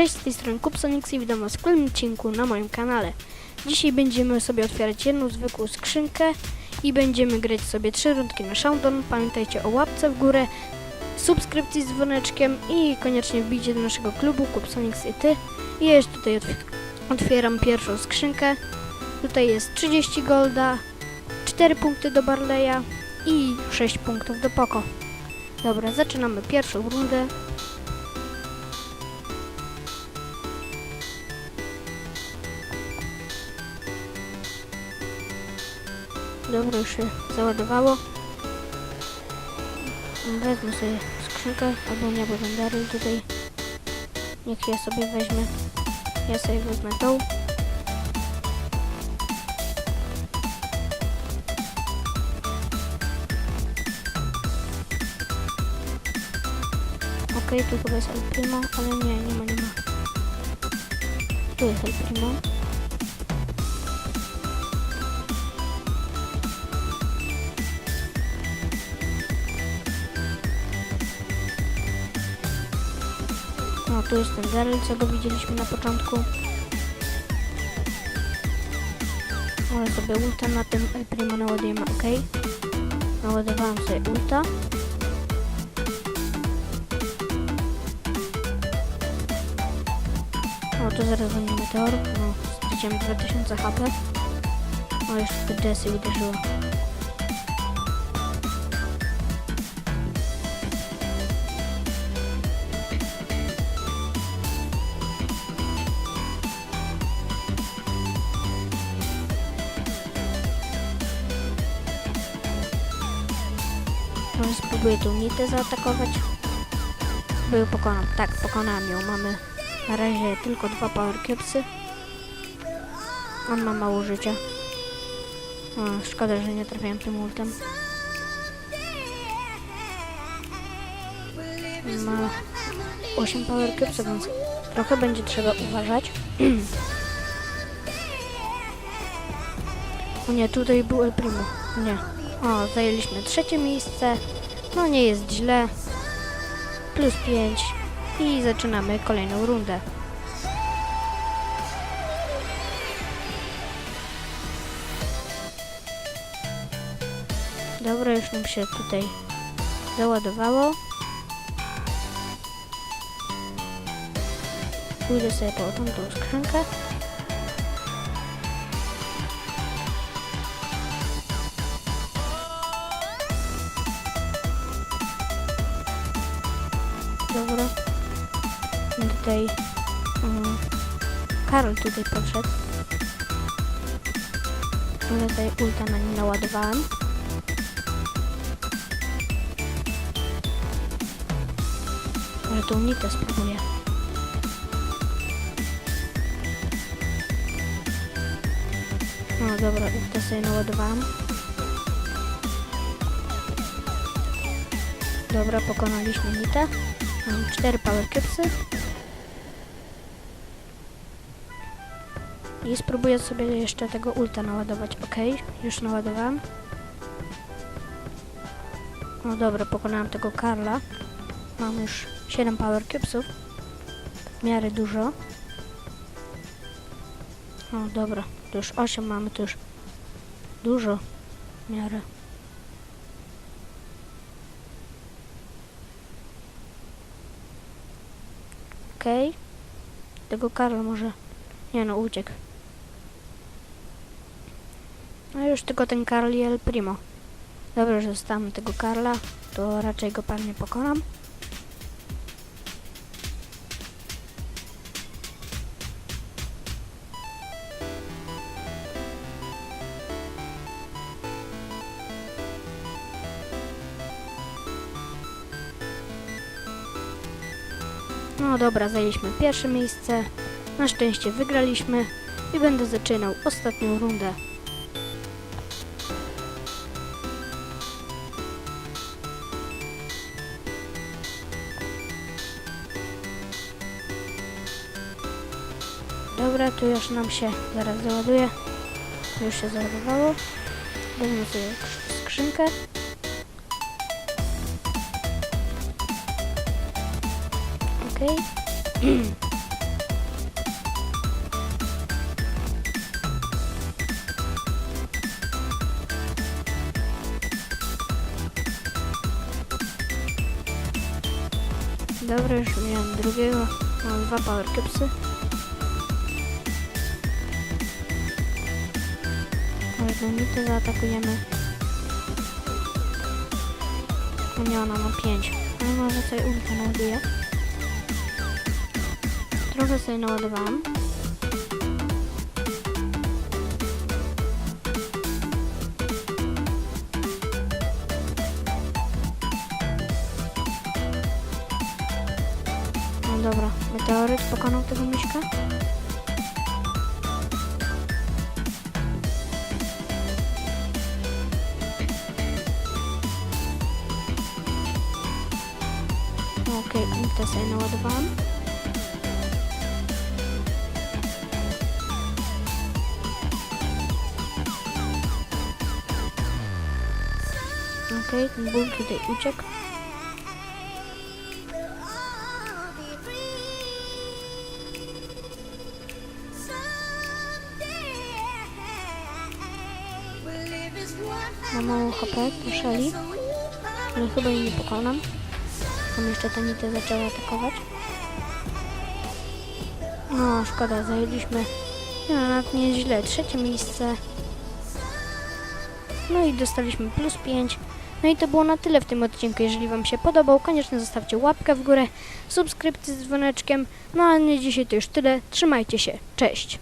Cześć, z tej strony Kupsonix i witam was w kolejnym odcinku na moim kanale. Dzisiaj będziemy sobie otwierać jedną zwykłą skrzynkę i będziemy grać sobie trzy rundki na Showdown. Pamiętajcie o łapce w górę, subskrypcji z dzwoneczkiem i koniecznie wbijcie do naszego klubu Kupsonix i ty. I ja już tutaj otw otwieram pierwszą skrzynkę. Tutaj jest 30 golda, 4 punkty do Barleya i 6 punktów do Poko. Dobra, zaczynamy pierwszą rundę. Dobra, już się załadowało. Wezmę sobie skrzynkę, albo nie, bo ten Daryl tutaj. Niech ja sobie weźmie. Ja sobie wezmę tą. Okej, tu chyba jest El Primo, ale nie, nie ma, nie ma. Tu jest El Primo. No, tu jest ten Daryl, co go widzieliśmy na początku. Ale sobie ulta na tym El Primo naładujemy, ok. Naładowałam sobie ulta. O, to zaraz będzie meteor. No, straciłem 2000 HP. O, jeszcze Jessie uderzyło. Może spróbuję tą nitę zaatakować. Był pokonam. Tak, pokonałem ją. Mamy na razie tylko dwa power cubesy. On ma mało życia. O, szkoda, że nie trafiałem tym ultem. Ma 8 power cubesów, więc trochę będzie trzeba uważać. o nie, tutaj był El Primo. Nie. O, zajęliśmy trzecie miejsce. No nie jest źle. Plus 5. I zaczynamy kolejną rundę. Dobra, już nam się tutaj załadowało. Pójdę sobie po tamtą skrzynkę. Dobra. I Tutaj um, Karol tutaj poszedł. Ja tutaj ulta na nim naładowałem. Może tą nitę spróbuję. No dobra, ulta sobie naładowałem. Dobra, pokonaliśmy nitę. Mam cztery power cubesy. I spróbuję sobie jeszcze tego ulta naładować. Ok, już naładowałem. No dobra, pokonałem tego Karla. Mam już 7 power cubesów. W miarę dużo. O dobra, to już 8 mamy, to już dużo w miarę. Okej. Tego Karla może... Nie no, uciekł. No już tylko ten Karl i El Primo. Dobrze, że zostawiam tego Karla, to raczej go pewnie pokonam. No dobra, zajęliśmy pierwsze miejsce. Na szczęście wygraliśmy i będę zaczynał ostatnią rundę. Dobra, tu już nam się zaraz załaduje. Już się załadowało. Weźmy sobie krz- skrzynkę. okej. Okay. Dobra, już miałem drugiego. Mam dwa powerkipsy. Albo mi to zaatakujemy. Nie, ona ma pięć. No może sobie ulta nabije. Trochę sobie naładowałam. No dobra, meteoryt pokonał tego myszka. Okej, okay, sobie naładowałam. Okej, ten ból tutaj uciekł. Ma mało HP, proszeli. Ale chyba jej nie pokonam. Tam jeszcze ta nita zaczęła atakować. No, szkoda, zajęliśmy. No, nawet nie jest źle. Trzecie miejsce. No i dostaliśmy plus 5. No i to było na tyle w tym odcinku. Jeżeli Wam się podobał, koniecznie zostawcie łapkę w górę, subskrypcję z dzwoneczkiem. No a nie dzisiaj to już tyle. Trzymajcie się. Cześć.